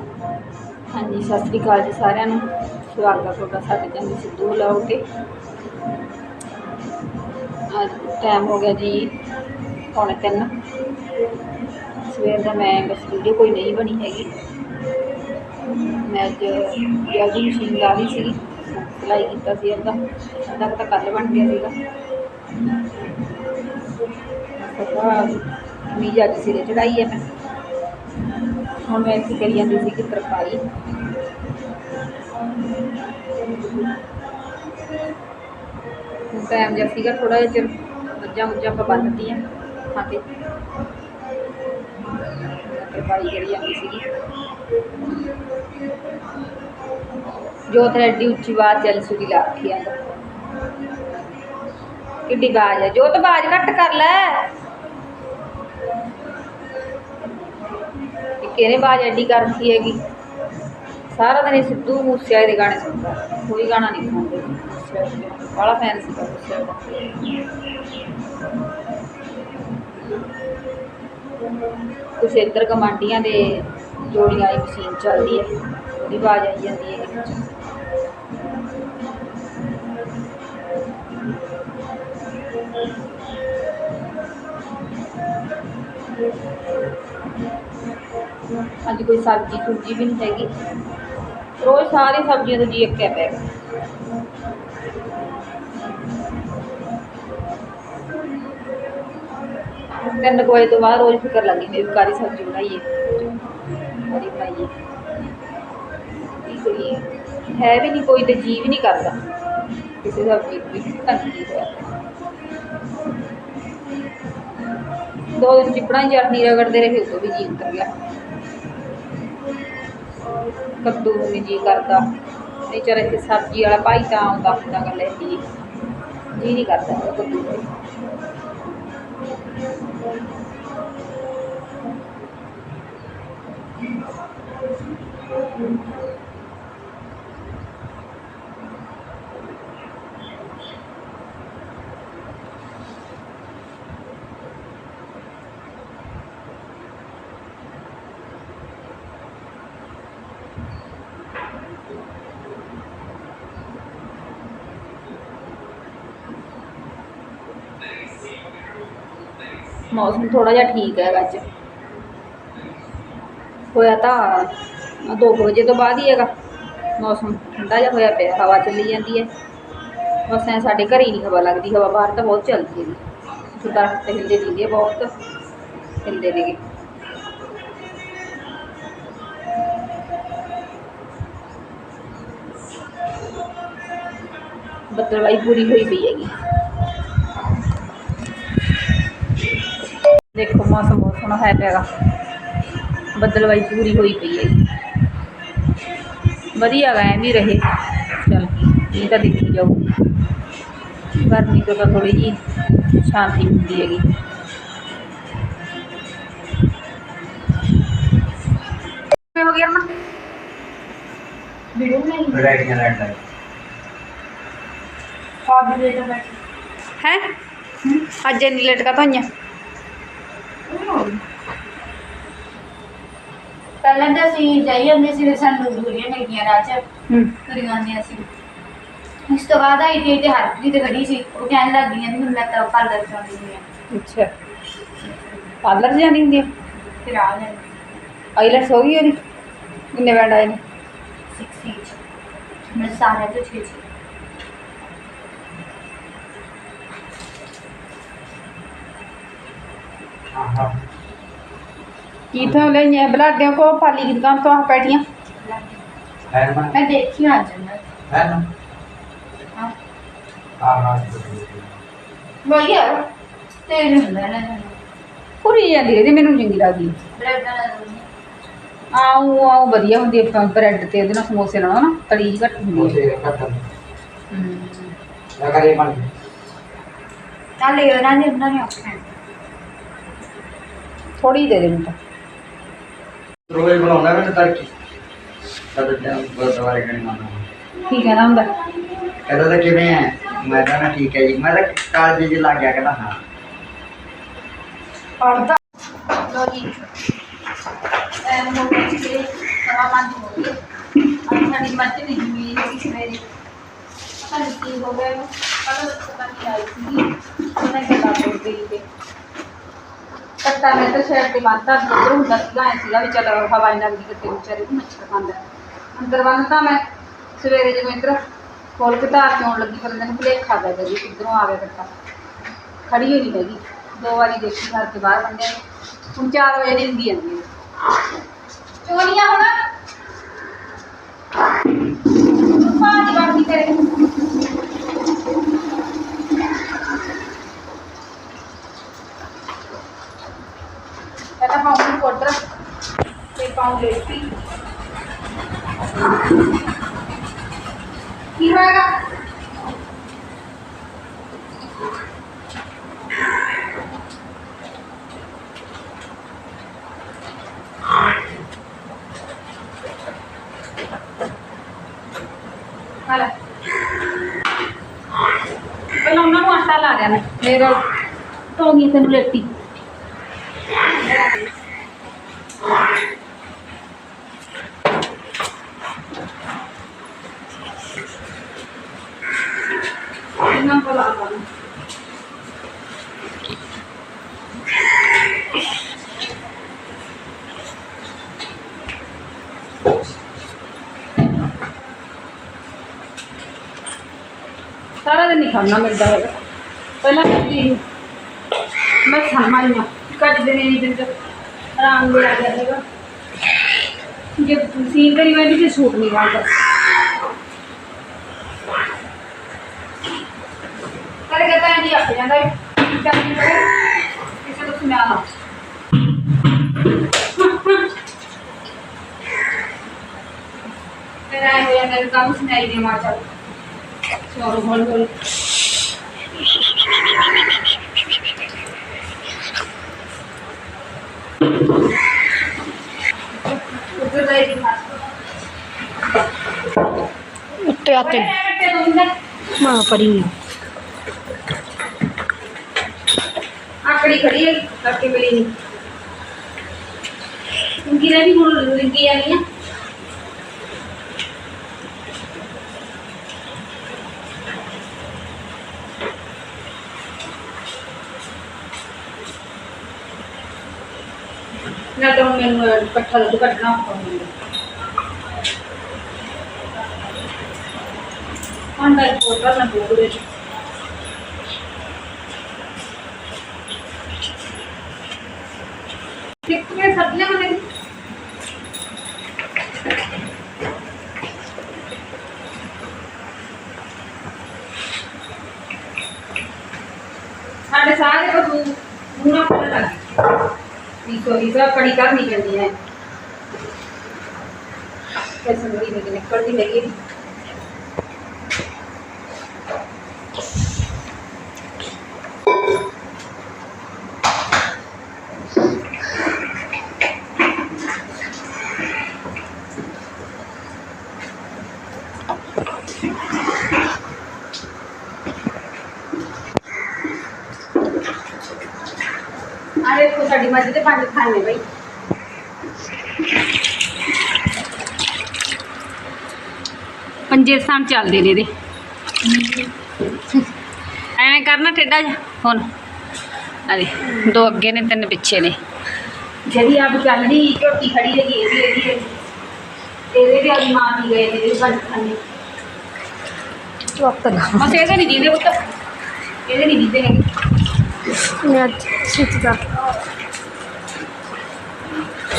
ਹਾਂਜੀ, ਸਤਿ ਸ੍ਰੀ ਅਕਾਲ ਜੀ ਸਾਰਿਆਂ ਨੂੰ। ਸਵਾਗਤ ਹੈ ਤੁਹਾਡਾ ਸਾਡੇ ਚੈਨਲ ਸਿੱਧੂ ਵਲੌਗ ਤੇ। ਅੱਜ ਟਾਈਮ ਹੋ ਗਿਆ ਜੀ ਪੌਣੇ ਤਿੰਨ। ਸਵੇਰ ਦਾ ਮੈਂ ਬਸ ਵੀਡੀਓ ਕੋਈ ਨਹੀਂ ਬਣੀ ਹੈਗੀ। ਮੈਂ ਅੱਜ ਜਲਦੀ ਮਸ਼ੀਨ ਲਾ ਲਈ ਸੀਗੀ। ਸਿਲਾਈ ਕੀਤਾ ਸੀ ਅੱਧਾ। ਅੱਧਾ ਤਾਂ ਕੱਲ੍ਹ ਬਣ ਗਿਆ ਸੀਗਾ। ਸਭਾ ਕਮੀਜ਼ ਅੱਜ ਸਿਰੇ ਚੜਾਈ ਹੈ ਮੈਂ। हम ऐसी करी जाती थी कि तरपाई टाइम जब सीगा थोड़ा चिर मज़ा मुझा आप बन दी खाते। तरपाई करी जाती थी जो थे एड्डी उच्ची आवाज़ चल सुगी लाखी है। कि आवाज़ है। जो तो आवाज़ घट कर लै। ਕਿਹਨੇ ਆਵਾਜ਼ ਐਡੀ ਕਰ ਹੈਗੀ? ਸਾਰਾ ਦਿਨ ਸਿੱਧੂ ਮੂਸੇਵਾਲੇ ਦੇ ਗਾਣੇ ਸੁਣਦਾ। ਕੋਈ ਗਾਣਾ ਨਹੀਂ ਸੁਣਦਾ। ਬੜਾ ਫੈਨ ਸੀ ਕੁਛ ਇੱਧਰ ਕਮਾਂਡੀਆਂ ਦੇ ਜੋੜੀਆਂ ਵਾਲੀ ਮਸ਼ੀਨ ਚੱਲਦੀ ਹੈ। ਉਹਦੀ ਆਵਾਜ਼ ਆਈ ਜਾਂਦੀ ਹੈ। ਵਿੱਚ ਅੱਜ ਕੋਈ ਸਬਜ਼ੀ ਸੁਬਜ਼ੀ ਵੀ ਨਹੀਂ ਹੈਗੀ ਰੋਜ਼ ਸਾਰੀ ਸਬਜ਼ੀਆਂ ਤੋਂ ਜੀ ਅੱਕਿਆ ਪਿਆ ਹੈਗਾ। ਤਿੰਨ ਕੁ ਵਜੇ ਤੋਂ ਬਾਅਦ ਰੋਜ਼ ਫਿਕਰ ਲੱਗੀ ਮੇਰੀ ਵੀ ਕਾਹਦੀ ਸਬਜ਼ੀ ਬਣਾਈਏ ਕਾਹਦੀ ਬਣਾਈਏ ਕੀ ਕਰੀਏ ਹੈ ਵੀ ਨਹੀਂ ਕੋਈ ਤੇ ਜੀ ਵੀ ਨਹੀਂ ਕਰਦਾ ਕਿਸੇ ਸਬਜ਼ੀ ਨੂੰ ਵੀ ਤੰਗੀ ਹੋਇਆ ਦੋ ਦਿਨ ਚਿਪੜਾਂ ਹੀ ਚਟਨੀ ਰਗੜਦੇ ਰਹੇ ਉਦੋਂ ਵੀ ਜੀ ਉਤਰ ਗਿਆ ਕੱਦੂ ਨੂੰ ਨਹੀਂ ਜੀ ਕਰਦਾ ਨਹੀਂ ਚਲ ਇੱਥੇ ਸਬਜ਼ੀ ਵਾਲਾ ਭਾਈ ਤਾਂ ਆਉਂਦਾ ਹੁੰਦਾ ਗੱਲ ਲੈ ਜੀ ਜੀ ਨਹੀਂ ਕਰਦਾ ਹੈਗਾ ਕੱਦੂ ਨੂੰ ਮੌਸਮ ਥੋੜਾ ਜਿਹਾ ਠੀਕ ਹੈ ਅੱਜ ਹੋਇਆ ਤਾਂ 2 ਵਜੇ ਤੋਂ ਬਾਅਦ ਹੀ ਹੈਗਾ ਮੌਸਮ ਠੰਡਾ ਜਿਹਾ ਹੋਇਆ ਪਿਆ ਹਵਾ ਚੱਲੀ ਜਾਂਦੀ ਹੈ ਬਸ ਐ ਸਾਡੇ ਘਰੇ ਹੀ ਨਹੀਂ ਹਵਾ ਲੱਗਦੀ ਹਵਾ ਬਾਹਰ ਤਾਂ ਬਹੁਤ ਚੱਲਦੀ ਹੈ ਜੀ ਦਰਖਤ ਹਿੱਲਦੇ ਦੀਦੇ ਬਹੁਤ ਹਿੱਲਦੇ ਨੇਗੇ ਬੱਦਲਵਾਈ ਪੂਰੀ ਹੋਈ ਪਈ ਹੈਗੀ ਦੇਖੋ ਮੌਸਮ ਬਹੁਤ ਸੋਹਣਾ ਹੈ ਪਿਆਗਾ ਬੱਦਲਵਾਈ ਪੂਰੀ ਹੋਈ ਪਈ ਹੈ ਵਧੀਆ ਗਾ ਐਵੇਂ ਹੀ ਰਹੇ ਚਲ ਇਹ ਤਾਂ ਦੇਖੀ ਜਾਊ ਗਰਮੀ ਤੋਂ ਤਾਂ ਥੋੜੀ ਜੀ ਸ਼ਾਂਤੀ ਹੁੰਦੀ ਹੈਗੀ ਕੀ ਹੋ ਗਿਆ ਅਰਮਨ ਵੀਡੀਓ ਨਹੀਂ ਵੈਰਾਈਟੀਆਂ ਲੈਣ ਲੱਗ ਫਾਦ ਦੇ ਤਾਂ ਬੈਠ ਹੈ ਅੱਜ ਇੰਨੀ ਲੇਟ ਕਾ ਹੋਈਆਂ ਪਹਿਲਾਂ ਤਾਂ ਅਸੀਂ ਜਾਈ ਜਾਂਦੇ ਸੀ ਸਾਨੂੰ ਦੂਰੀਆਂ ਰਾਹ 'ਚ ਹੂੰ। ਤੁਰ ਜਾਂਦੇ ਸੀ। ਉਸ ਤੋਂ ਬਾਅਦ ਆਈ ਤੇ ਹਰਪ੍ਰੀਤ ਖੜੀ ਸੀ ਉਹ ਕਹਿਣ ਲੱਗ ਗਈ ਮੈਂ ਤਾਂ ਪਾਰਲਰ ਚਾਹੁੰਦੀ ਹਾਂ। ਅੱਛਾ। ਪਾਰਲਰ ਜਾਂਦੀ ਹੁੰਦੀ ਫਿਰ ਆ ਜਾਂਦੀ। ਆਈਲੈਟਸ ਹੋ ਗਈ ਉਹਦੀ? ਕਿੰਨੇ ਬੈਂਡ ਆਏ ਨੇ? 6 ਇੰਚ ਮੈਂ ਸਾਰੇ ਤੋਂ 6 ਸੀ ਬਲਾਡਿਆਂ ਕੋ ਪਾਲੀ ਦੀ ਦੁਕਾਨ ਤੋਂ ਆ ਪੈਟੀਆਂ? ਹੈ ਨਾ ਮੈਂ ਦੇਖੀ ਆ ਜਾਂਦਾ ਹੈ। ਨਾ ਹਾਂ ਹਾਂ ਹਾਂ ਵਧੀਆ। ਤੇ ਨਹੀਂ ਹੁੰਦਾ ਨਾ। ਪੂਰੀ ਜਾਂਦੀ ਹੈ ਜੀ ਮੈਨੂੰ ਚੰਗੀ ਲੱਗਦੀ। ਬ੍ਰੈਡ ਨਾਲ ਆਉ ਆਉ ਵਧੀਆ ਹੁੰਦੀ ਹੈ ਬ੍ਰੈਡ ਤੇ ਉਹਦੇ ਨਾਲ ਸਮੋਸੇ ਨਾਲ ਨਾ ਤਲੀ ਜਿਹੀ ਘੱਟ ਹੁੰਦੀ ਹੈ। ਹਮ। ਲਗਾ ਇਹ ਬਣ ਨਾਲ ਲੈ ਉਹਨਾਂ ਨੇ ਉਹਨਾਂ ਨੇ ਆਖਿਆ ਥੋੜੀ ਦੇ ਦੇ ਮੈਨੂੰ ਤਾਂ ਰੋਏ ਬਣਾਉਣਾ ਮੈਂ ਤੜਕੀ ਤਦ ਜਨ ਗੁਰਦੁਆਰੇ ਕਣੀ ਮਾਨਾ ਕੀ ਕਹਿਣਾ ਹੁੰਦਾ ਕਹਿੰਦਾ ਤਾਂ ਕਿਵੇਂ ਹੈ ਮੈਂ ਤਾਂ ਨਾ ਠੀਕ ਹੈ ਜੀ ਮੈਂ ਤਾਂ ਕਾਲਜ ਜੀ ਲੱਗ ਗਿਆ ਕਹਿੰਦਾ ਹਾਂ ਪੜਦਾ ਲੋ ਜੀ ਐਮ ਹੋ ਗਈ ਤੇ ਸਵਾ ਪੰਜ ਹੋ ਗਏ ਅੱਜ ਸਾਡੀ ਮੱਝ ਦੀ ਜ਼ਮੀਨ ਹੈਗੀ ਸਵੇਰੇ ਪਤਾ ਨਹੀਂ ਕੀ ਹੋ ਗਿਆ ਇਹਨੂੰ ਕੱਲ ਪਤਾ ਨਹੀਂ ਆਈ ਸੀ ਉਹਨੇ ਗੱਲਾਂ ਬੋਲ ਗਈ ਤੇ ਕੱਟਾ ਮੈਂ ਤਾਂ ਸ਼ਹਿਰ ਤੇ ਬੰਦਾ ਉੱਧਰ ਹੁੰਦਾ ਸੀਗਾ, ਐ ਸੀਗਾ ਵੀ ਚਲੋ ਹਵਾ ਇਹਨਾਂ ਦੀ ਕਿਤੇ ਵਿਚਾਰੇ ਨੂੰ ਮੱਛਰ ਖਾਂਦਾ। ਅੰਦਰ ਬੰਨਤਾ ਮੈਂ ਸਵੇਰੇ ਜਦੋਂ ਇੱਧਰ ਖੋਲ ਕੇ ਧਾਰ ਲੱਗੀ ਪਰ ਮੈਨੂੰ ਭੁਲੇਖਾ ਪੈ ਗਿਆ ਜੀ ਕਿੱਧਰੋਂ ਆ ਗਿਆ ਕੱਟਾ ਖੜੀ ਹੋਈ ਨਹੀਂ ਹੈਗੀ। ਦੋ ਵਾਰੀ ਦੇਖੀ ਘਰ ਕੇ ਬਾਹਰ ਬੰਦੇ ਹੁਣ 4 ਵਜੇ ਦੀ ਹੁੰਦੀ ਜਾਂਦੀ ਹੈ। ਹੁਣ। ਪਾਣੀ ਬਾਕੀ ਤੇਰੇ आता पाऊंड करतात ते पाऊंड येतील हिरवायला Pero no, no, pero ਸਾਰਾ ਦਿਨ ਨਹੀਂ ਖਾਣਾ ਮਿਲਦਾ ਹੈਗਾ ਪਹਿਲਾਂ ਕਹਿੰਦੀ ਸੀ, ਮੈਂ ਖਾਣਾ ਕੱਟ ਦੇਣੇ ਨਹੀਂ ਦਿਨ ਤੱਕ ਆਰਾਮ ਨਾਲ ਆ ਗਿਆ ਹੈਗਾ ਜੇ ਸੀਨ ਕਰੀ ਮੈਂ ਵੀ ਸੂਟ ਨਹੀਂ ਬਣਦਾ ਕਰੇ ਕਹਤਾ ਨਹੀਂ ਆ ਜਾਂਦਾ ਚੱਲ ਨਹੀਂ ਪੜੇ ਕਿਸੇ ਤੋਂ ਸੁਣਾ ਲਾ ਫਿਰ ਆਏ ਹੋ ਜਾਂਦਾ ਵੀ ਕੰਮ ਸੁਣਾਈ ਦੇ ਮਾਰ उठते आते हैं। माँ पड़ी है खड़ी खड़ी है आपके मिली नहीं। उनकी रवि बोल रही है ਨਾ ਤਾਂ ਮੈਨੂੰ ਇਕੱਠਾ ਦੁੱਧ ਕੱਢਣਾ ਪਊਗਾ ਹੁਣ ਦਾ ਕੋਟਾ ਨਾ ਬੋਲੇ ਕਿੱਥੇ ਸਬਜ਼ੀਆਂ ਬਣੇ ਸਾਡੇ ਸਾਰੇ ਪਸ਼ੂ ਮੂੰਹਾਂ ਕੋਲ ਲੱਗ जो कड़ी करनी पैंती है संगड़ी निकलती हैगी ਸਾਡੀ ਮਰਜ਼ੀ ਤੇ ਪੰਜ ਖਾਣੇ ਬਈ ਪੰਜੇ ਸਾਂ ਚੱਲਦੇ ਨੇ ਇਹਦੇ ਐਂ ਕਰਨਾ ਟੇਡਾ ਜਾ ਹੁਣ ਅਰੇ ਦੋ ਅੱਗੇ ਨੇ ਤਿੰਨ ਪਿੱਛੇ ਨੇ ਜਿਹੜੀ ਆਪ ਚੱਲ ਦੀ ਝੋਟੀ ਖੜੀ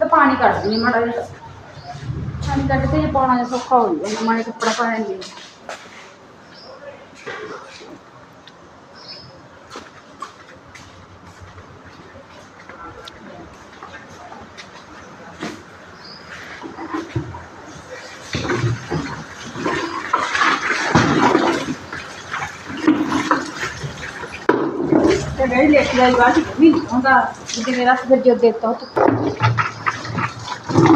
ਤਾਂ ਪਾਣੀ ਕੱਢਦੀ ਹਾਂ ਮਾੜਾ ਜਿਹਾ ਪਾਣੀ ਕੱਢ ਕੇ ਜੇ ਪਾਉਣਾ ਜਿਹਾ ਸੌਖਾ ਹੋ ਜਾਂਦਾ ਮਾੜੇ ਕੱਪੜਾ ਪਾ ਲੈਂਦੀ ਹਾਂ ਤੇ ਮੇਰੀ ਲੇਟ ਜਾਈ ਬਾਅਦ ਵੀ ਨਹੀਂ ਹੁੰਦਾ ਜਿੱਦੇ ਮੇਰਾ ਫਿਰ ਜੋ ਦੇਤਾ तो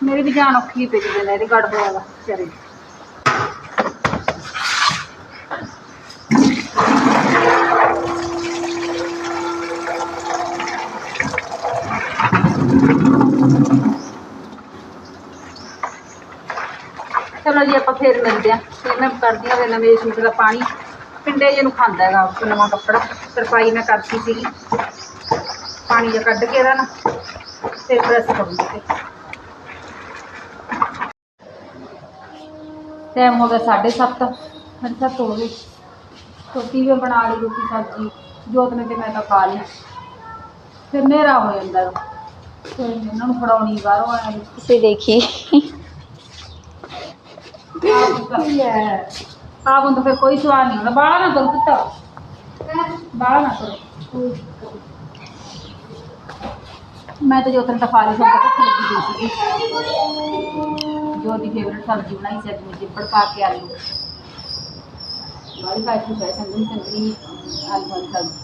ਮੇਰੀ ਵੀ ਜਾਨ ਔਖੀ ਪਈ ਜਾਂਦੀ ਇਹਦੇ ਗੜ ਹੋਇਆ ਵਾ ਵਿਚਾਰੇ ਚਲੋ ਜੀ, ਆਪਾਂ ਫੇਰ ਮਿਲਦੇ ਆ ਫਿਰ ਮੈਂ ਕਰਦੀ ਹਾਂ ਨਵੇਂ ਸੂਟ ਦਾ ਪਾਣੀ। ਪਿੰਡੇ ਜਿਹੇ ਨੂੰ ਖਾਂਦਾ ਹੈਗਾ ਉਹ ਨਵਾਂ ਕੱਪੜਾ। ਤਰਪਾਈ ਮੈਂ ਕਰਤੀ ਸੀਗੀ। ਪਾਣੀ ਜਿਹਾ ਕੱਢ ਕੇ ਇਹਦਾ ਨਾ ਫਿਰ ਪ੍ਰੈਸ ਕਰੂੰਗੀ ਤੇ ਟਾਈਮ ਹੋ ਗਿਆ 7:30 ਸਾਢੇ ਸੱਤ ਹੋ ਗਏ ਰੋਟੀ ਵੀ ਬਣਾ ਲਈ ਰੋਟੀ ਸਬਜ਼ੀ ਜੋਤ ਨੇ ਤੇ ਮੈਂ ਤਾਂ ਖਾ ਲਈ ਫਿਰ ਹਨੇਰਾ ਹੋ ਜਾਂਦਾ ਗਾ। ਫਿਰ ਇਹਨਾਂ ਨੂੰ ਫੜਾਉਣੀ ਬਾਹਰੋਂ ਆਇਆ ਵਿੱਚ ਤੁਸੀਂ ਦੇਖੀ ਆਪ ਹੁੰਦਾ ਫਿਰ ਕੋਈ ਸਵਾਲ ਨਹੀਂ ਹੁੰਦਾ ਬਾਹਲਾ ਨਾ ਕਰੋ ਪੁੱਤ ਬਾਹਲਾ ਨਾ ਕਰੋ ਮੈਂ ਤਾਂ ਜੋਤਨ ਤਾਂ ਖਾ ਲਈ ਸੀ ਭੁੱਖ ਲੱਗੀ ਹੋਈ ਸੀਗੀ ਜੋ ਦੀ ਫੇਵਰਟ ਸਬਜ਼ੀ ਬਣਾਈ ਸੀ, ਅੱਜ ਮੈਂ ਚਿੱਪੜ ਪਾ ਕੇ ਆਲੂ ਵਾਲੀ ਭਾਈ ਪੈ ਸੰਗਣੀ ਸੰਗਣੀ ਆਲੂ ਵਾਲੀ ਸਬਜ਼ੀ।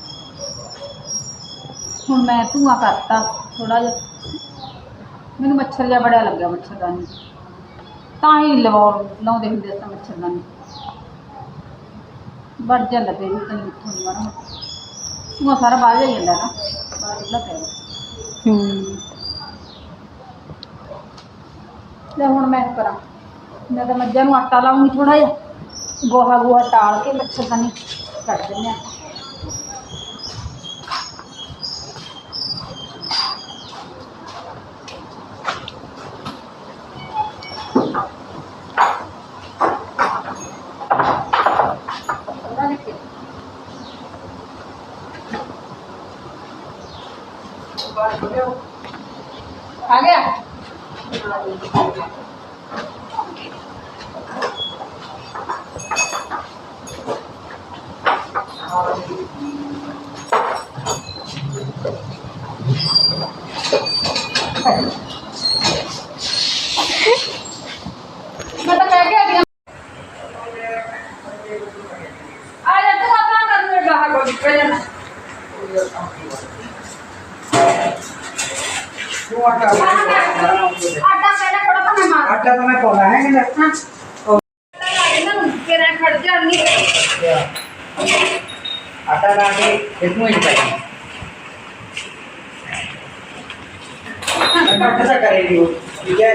ਹੁਣ ਮੈਂ ਧੂਆ ਕਰਤਾ ਥੋੜਾ ਜਿਹਾ। ਮੈਨੂੰ ਮੱਛਰ ਜਿਹਾ ਬੜਾ ਲੱਗਿਆ ਮੱਛਰਦਾਨੀ। ਤਾਂ ਹੀ ਲਵਾਉ ਲਾਉਂਦੇ ਹੁੰਦੇ ਸੀ ਮੱਛਰਦਾਨੀ। ਵੜ ਜਾਂਦਾ ਤੇ ਵੀ ਤੈਨੂੰ ਇੱਥੋਂ ਨਹੀਂ ਮਾਰਾ ਉਹ ਸਾਰਾ ਬਾਹਰ ਜਾਈ ਜਾਂਦਾ ਨਾ, ਬਾਹਰ ਨਿਕਲਾ ਪਿਆ। ਹੂੰ। ਲੈ ਹੁਣ ਮੈਂ ਕਰਾਂ। ਮੈਂ ਤਾਂ ਮੱਝਾਂ ਨੂੰ ਆਟਾ ਲਾਉਂਗੀ ਥੋੜਾ ਜਿਹਾ। ਗੋਹਾ ਗੋਹਾ ਟਾਲ ਕੇ ਮੱਛਰਦਾਨੀ ਕੱਢ ਦਿੰਦੇ ਆ। आटा करेगी वो ठीक है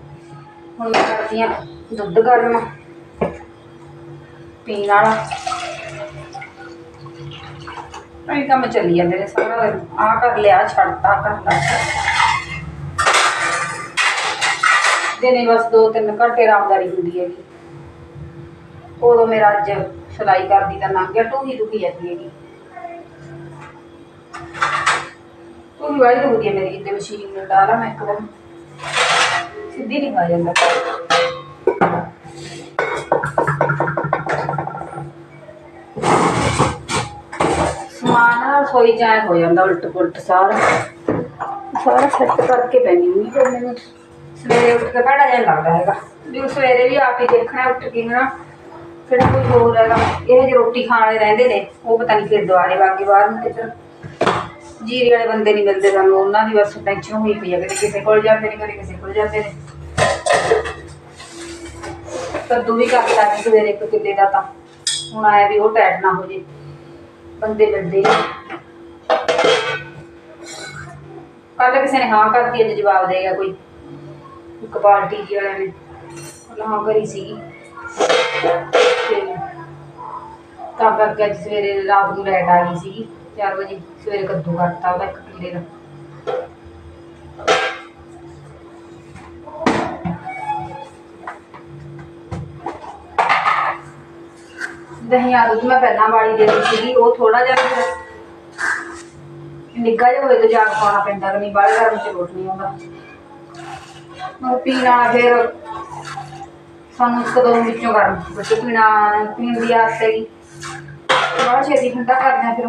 ਹੁਣ ਮੈਂ ਕਰਦੀ ਹਾਂ ਦੁੱਧ ਗਰਮ। ਪੀਣ ਵਾਲਾ। ਐਂ ਕੰਮ ਚੱਲੀ ਜਾਂਦੇ ਨੇ ਸਾਰਾ ਆ ਕਰ ਲਿਆ, ਛੱਡਤਾ ਕਰ ਦਿਨੇ ਬਸ ਦੋ ਤਿੰਨ ਘੰਟੇ ਆਰਾਮਦਾਰੀ ਹੁੰਦੀ ਹੈਗੀ। ਉਦੋਂ ਮੇਰਾ ਅੱਜ ਸਿਲਾਈ ਕਰਦੀ ਤਾਂ ਲੰਘ ਗਿਆ ਟੂਹੀ ਦੁਖੀ ਜਾਂਦੀ ਹੈਗੀ। ਟੂਹੀ ਵਾਲੀ ਦੁਖਦੀ ਹੈ ਮੇਰੀ, ਜਿੱਦੇ ਮਸ਼ੀਨ ਨੂੰ ਡਾਲਾ ਮੈਂ ਇੱਕਦਮ ਸਿੱਧੀ ਨਹੀਂ ਆ ਜਾਂਦਾ। ਸਮਾਨ ਨਾ ਰਸੋਈ ਹੋ ਜਾਂਦਾ ਉਲਟ ਪੁਲਟ ਸਾਰਾ। ਸਾਰਾ ਸੈੱਟ ਕਰਕੇ ਪੈਣੀ ਹੁੰਦੀ ਫਿਰ ਮੈਨੂੰ। ਸਵੇਰੇ ਉੱਠ ਕੇ ਬੜਾ ਜਿਹਾ ਲੱਗਦਾ ਹੈਗਾ। ਵੀ ਉਹ ਸਵੇਰੇ ਵੀ ਆਪ ਹੀ ਦੇਖਣਾ, ਉੱਠ ਕੇ ਨਾ ਕਿਹੜਾ ਕੋਈ ਹੋਰ ਹੈਗਾ। ਇਹ ਜਿਹੇ ਰੋਟੀ ਖਾਣ ਵਾਲੇ ਰਹਿੰਦੇ ਨੇ, ਉਹ ਪਤਾ ਨਹੀਂ ਫਿਰ ਦੁਆਰੇ ਵਾਗੇ ਬਾਹਰ ਨੂੰ ਕਿੱਧਰ ਜੀਰੀ ਵਾਲੇ ਬੰਦੇ ਨਹੀਂ ਮਿਲਦੇ ਸਾਨੂੰ, ਉਹਨਾਂ ਦੀ ਬਸ ਟੈਨਸ਼ਨ ਹੋਈ ਪਈ ਹੈ ਕਦੇ ਕਿਸੇ ਕੋਲ ਜਾਂਦੇ ਨੇ, ਕਦੇ ਕਿਸੇ ਕੋਲ ਜਾਂਦੇ ਨੇ। ਕੱਦੂ ਵੀ ਕਰਦਾ ਨਹੀਂ ਸਵੇਰੇ ਇੱਕ ਕਿੱਲੇ ਦਾ ਤਾਂ। ਹੁਣ ਆਇਆ ਵੀ ਉਹ ਟੈਟ ਨਾ ਹੋ ਜੇ। ਬੰਦੇ ਮਿਲਦੇ ਨੇ ਕੱਲ ਕਿਸੇ ਨੇ ਹਾਂ ਕਰਤੀ ਅੱਜ ਜਵਾਬ ਦੇ ਕੋਈ। ਇੱਕ ਪਾਰਟੀ ਜੀ ਵਾਲਿਆਂ ਨੇ। ਕੱਲ੍ਹ ਹਾਂ ਕਰੀ ਸੀਗੀ। ਤਾਂ ਕਰਕੇ ਅੱਜ ਸਵੇਰੇ ਰਾਤ ਨੂੰ ਲੈਟ ਆ ਗਈ ਸੀਗੀ। 4 ਵਜੇ ਸਵੇਰੇ ਕੱਦੂ ਕਰਤਾ ਉਹਦਾ ਇੱਕ ਕਿੱਲੇ ਦਾ। ਦਹੀਂ ਆਲੂ ਦੀ ਮੈਂ ਪਹਿਲਾਂ ਵਾਲੀ ਦੇ ਦਿੱਤੀ ਸੀਗੀ, ਉਹ ਥੋੜਾ ਜਿਹਾ ਫਿਰ ਨਿੱਘਾ ਜਿਹਾ ਹੋਏ ਤਾਂ ਜਾਗ ਪਾਉਣਾ ਪੈਂਦਾ ਕਿ ਨਹੀਂ ਬਾਹਰ ਗਰਮ ਚ ਰੋਟ ਨਹੀਂ ਆਉਂਦਾ। ਉਹ ਪੀਣ ਫਿਰ ਸਾਨੂੰ ਕਦੋਂ ਵਿੱਚੋਂ ਗਰਮ, ਬੱਚੇ ਪੀਣਾ, ਪੀਣ ਦੀ ਆਸ ਹੈਗੀ। ਬੜਾ ਛੇਤੀ ਠੰਡਾ ਕਰਦੇ ਆ ਫਿਰ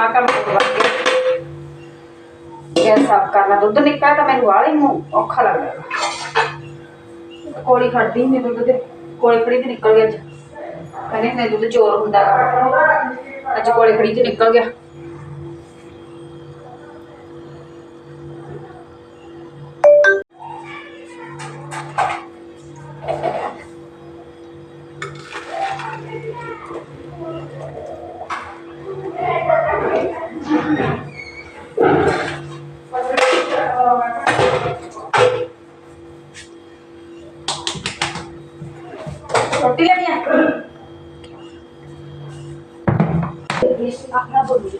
ਆ ਕੰਮ ਗੈਸ ਸਾਫ਼ ਕਰਨਾ, ਦੁੱਧ ਨਿਕਲਿਆ ਤਾਂ ਮੈਨੂੰ ਵਾਲੇ ਨੂੰ ਔਖਾ ਲੱਗਦਾ। ਹੈਗਾ। ਕੋਲੀ ਖੜਦੀ ਨਹੀਂ ਦੁੱਧ ਦੇ ਕੋਲੀ ਖੜੀ ਤੇ ਨਿਕਲ ਗਿਆ ਅੱਜ। ਕਹਿੰਦੇ ਨੇ ਦੁੱਧ ਚੋਰ ਹੁੰਦਾ। ਅੱਜ ਕੋਲੀ ਖੜੀ ਤੇ ਨਿਕਲ ਗਿਆ। ਰੋਟੀ ਲੈਣੀ ਆ? ਆਪਣਾ ਬੋਲੂ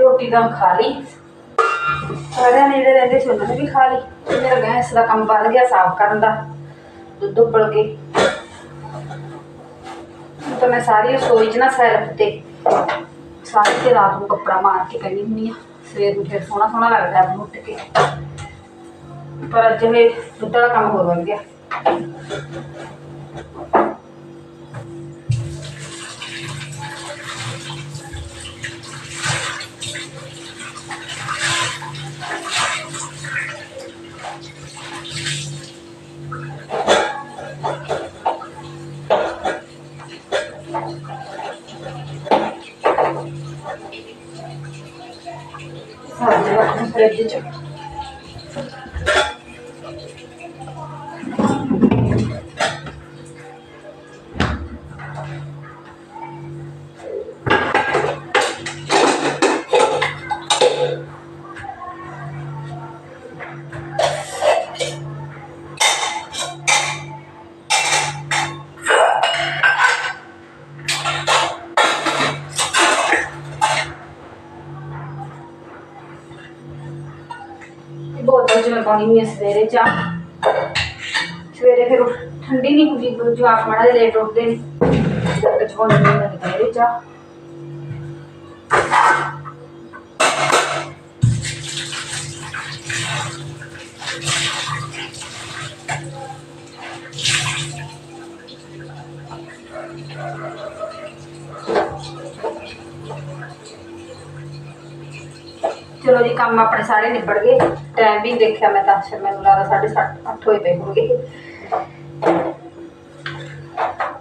ਰੋਟੀ ਤਾਂ ਖਾ ਲਈ। ਸਾਰਿਆਂ ਨੇ ਜਿਹੜੇ ਰਹਿੰਦੇ ਸੀ ਉਹਨਾਂ ਨੇ ਵੀ ਖਾ ਲਈ। ਤੇ ਮੇਰਾ ਗੈਸ ਦਾ ਕੰਮ ਵੱਧ ਗਿਆ ਸਾਫ਼ ਕਰਨ ਦਾ। ਦੁੱਧ ਉਬਲ ਕੇ। ਤਾਂ ਮੈਂ ਸਾਰੀ ਰਸੋਈ 'ਚ ਨਾ ਸੈਲਫ ਤੇ ਸਾਰੀ ਤੇ ਰਾਤ ਨੂੰ ਕੱਪੜਾ ਮਾਰ ਕੇ ਕਹਿੰਦੀ ਹੁੰਦੀ ਆ। ਸਵੇਰ ਨੂੰ ਫਿਰ ਸੋਹਣਾ ਸੋਹਣਾ ਲੱਗਦਾ ਉੱਠ ਕੇ। पर अज ये दुटा काम हो गया Thank. ਉਹ ਚ ਮੈਂ ਪਾਉਣੀ ਹੈ ਸਵੇਰੇ ਚਾਹ। ਸਵੇਰੇ ਫਿਰ ਠੰਡੀ ਨਹੀਂ ਹੁੰਦੀ ਜੋ ਆਪ ਮੜਾ ਲੇਟ ਉੱਠਦੇ ਨੇ। ਕਚੋਂ ਨਹੀਂ ਮੈਂ ਚਾਹ। ਚਲੋ ਜੀ ਕੰਮ ਆਪਣੇ ਸਾਰੇ ਨਿਬੜ ਗਏ ਟਾਈਮ ਵੀ ਦੇਖਿਆ ਮੈਂ ਤਾਂ ਅੱਛਾ ਮੈਨੂੰ ਲੱਗਦਾ 8:30 ਅੱਠ ਹੋਏ ਪਏ ਹੋਣਗੇ।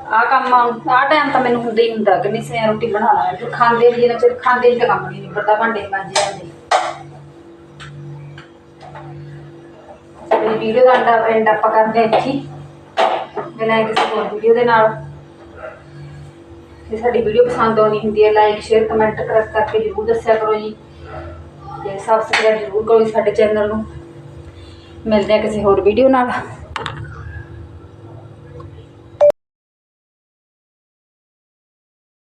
ਆ ਕੰਮ ਆ ਟਾਈਮ ਤਾਂ ਮੈਨੂੰ ਹੁੰਦਾ ਹੀ ਹੁੰਦਾ, ਕਿ ਨਹੀਂ ਸੇ ਰੋਟੀ ਬਣਾ ਲਾ, ਫਿਰ ਖਾਂਦੇ ਵੀ ਜਿੰਨਾ ਚਿਰ ਖਾਂਦੇ ਵੀ ਤਾਂ ਕੰਮ ਨਹੀਂ ਨਿਬੜਦਾ, ਭਾਂਡੇ ਮਾਂਜੇ ਜਾਂਦੇ। ਮੇਰੀ ਵੀਡੀਓ ਦਾ ਅੰਡਾ ਐਂਡ ਆਪਾਂ ਕਰਦੇ ਇੱਥੇ ਹੀ। ਕਿਸੇ ਹੋਰ ਵੀਡੀਓ ਦੇ ਨਾਲ। ਜੇ ਸਾਡੀ ਵੀਡੀਓ ਪਸੰਦ ਆਉਣੀ ਹੁੰਦੀ ਹੈ ਲਾਈਕ ਸ਼ੇਅਰ ਕਮੈਂਟ ਕਰਕੇ ਜ਼ਰੂਰ ਦੱਸਿਆ ਕਰੋ ਜੀ। ਤੇ ਸਬਸਕ੍ਰਾਈਬ ਜ਼ਰੂਰ ਕਰੋ ਜੀ ਸਾਡੇ ਚੈਨਲ ਨੂੰ। ਮਿਲਦੇ ਆ ਕਿਸੇ ਹੋਰ ਵੀਡੀਓ ਨਾਲ।